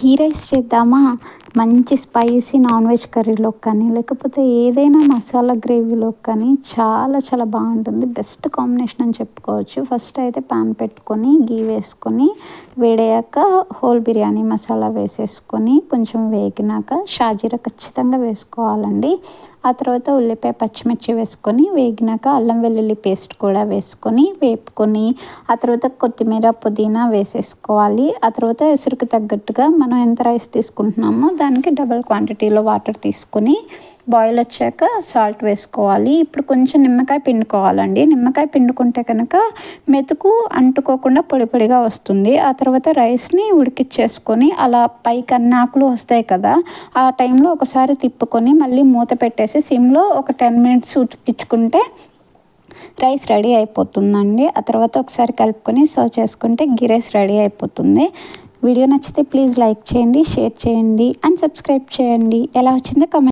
గీ rice చేద్దామా? మంచి spicy non veg కర్రీలో కానీ లేకపోతే ఏదైనా మసాలా గ్రేవీలో కానీ చాలా చాలా బాగుంటుంది. బెస్ట్ కాంబినేషన్ అని చెప్పుకోవచ్చు. ఫస్ట్ అయితే పాన్ పెట్టుకొని గీ వేసుకొని వేడయ్యాక హోల్ బిర్యానీ మసాలా వేసేసుకొని కొంచెం వేగినాక షాజీరా ఖచ్చితంగా వేసుకోవాలండి. ఆ తర్వాత ఉల్లిపాయ పచ్చిమిర్చి వేసుకొని వేగినాక అల్లం వెల్లుల్లి పేస్ట్ కూడా వేసుకొని వేపుకొని ఆ తర్వాత కొత్తిమీర పుదీనా వేసేసుకోవాలి. ఆ తర్వాత ఎసురుకు తగ్గట్టుగా మనం ఎంత రైస్ తీసుకుంటున్నామో దానికి డబల్ క్వాంటిటీలో వాటర్ తీసుకొని బాయిల్ వచ్చాక సాల్ట్ వేసుకోవాలి. ఇప్పుడు కొంచెం నిమ్మకాయ పిండుకోవాలండి. నిమ్మకాయ పిండుకుంటే కనుక మెతుకు అంటుకోకుండా పొడి పొడిగా వస్తుంది. ఆ తర్వాత రైస్ని ఉడికిచ్చేసుకొని అలా పైకి అన్నాకులు వస్తాయి కదా ఆ టైంలో ఒకసారి తిప్పుకొని మళ్ళీ మూత పెట్టేసి సిమ్లో ఒక టెన్ మినిట్స్ ఉడికించుకుంటే రైస్ రెడీ అయిపోతుందండి. ఆ తర్వాత ఒకసారి కలుపుకొని సర్వ్ చేసుకుంటే గిరేస్ రెడీ అయిపోతుంది. వీడియో నచ్చితే ప్లీజ్ లైక్ చేయండి షేర్ చేయండి అండ్ సబ్స్క్రైబ్ చేయండి. ఎలా వచ్చిందో కమెంట్